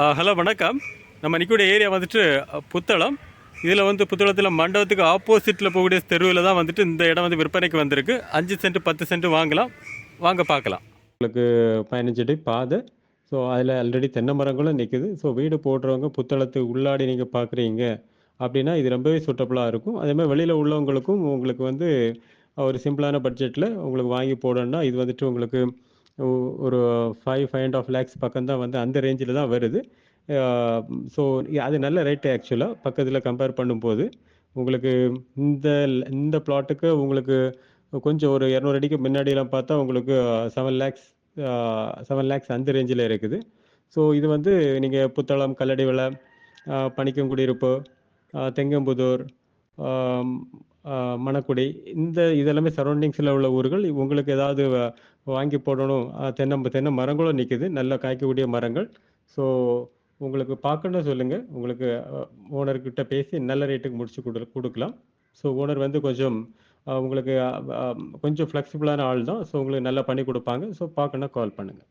Hello வணக்கம். நம்ம நிற்கக்கூடிய ஏரியா வந்துட்டு புத்தளம். இதில் வந்து புத்தளத்தில் மண்டபத்துக்கு ஆப்போசிட்டில் போகக்கூடிய தெருவில் தான் வந்துட்டு இந்த இடம் வந்து விற்பனைக்கு வந்திருக்கு. அஞ்சு சென்ட் பத்து சென்ட் வாங்கலாம். வாங்க பார்க்கலாம். உங்களுக்கு பதினஞ்சு அடி பாதை. ஸோ அதில் ஆல்ரெடி தென்னை மரங்களும் நிற்குது ஸோ வீடு போடுறவங்க புத்தளத்துக்கு உள்ளாடி நீங்கள் பார்க்குறீங்க அப்படின்னா இது ரொம்பவே சூட்டபுளாக இருக்கும். அதே மாதிரி வெளியில் உள்ளவங்களுக்கும் உங்களுக்கு வந்து ஒரு சிம்பிளான பட்ஜெட்டில் உங்களுக்கு வாங்கி போடணும்னா இது வந்துட்டு உங்களுக்கு ஒரு five five and half lakhs பக்கம் தான் வந்து அந்த ரேஞ்சில் தான் வருது. ஸோ அது நல்ல ரேட்டு ஆக்சுவலாக பக்கத்தில் கம்பேர் பண்ணும்போது உங்களுக்கு இந்த இந்த பிளாட்டுக்கு உங்களுக்கு கொஞ்சம் ஒரு இரநூறு அடிக்கு முன்னாடிலாம் பார்த்தா உங்களுக்கு செவன் லேக்ஸ் செவன் லேக்ஸ் அந்த ரேஞ்சில் இருக்குது. ஸோ இது வந்து நீங்கள் புத்தளம் கல்லடி விலை பனிக்கங்குடியிருப்பு தெங்கம்புதூர் மணக்குடி இந்த இதெல்லாமே சரௌண்டிங்ஸில் உள்ள ஊர்கள். உங்களுக்கு ஏதாவது வாங்கி போடணும். தென்னை தென்னை மரங்களும் நிற்கிது நல்லா காய்க்கக்கூடிய மரங்கள். ஸோ உங்களுக்கு பார்க்கணும் சொல்லுங்கள் உங்களுக்கு ஓனர்கிட்ட பேசி நல்ல ரேட்டுக்கு முடிச்சு கொடு கொடுக்கலாம். ஸோ ஓனர் வந்து கொஞ்சம் உங்களுக்கு கொஞ்சம் ஃப்ளெக்சிபிளான ஆள் தான் ஸோ உங்களுக்கு நல்லா பண்ணி கொடுப்பாங்க. ஸோ பார்க்கணும் கால் பண்ணுங்கள்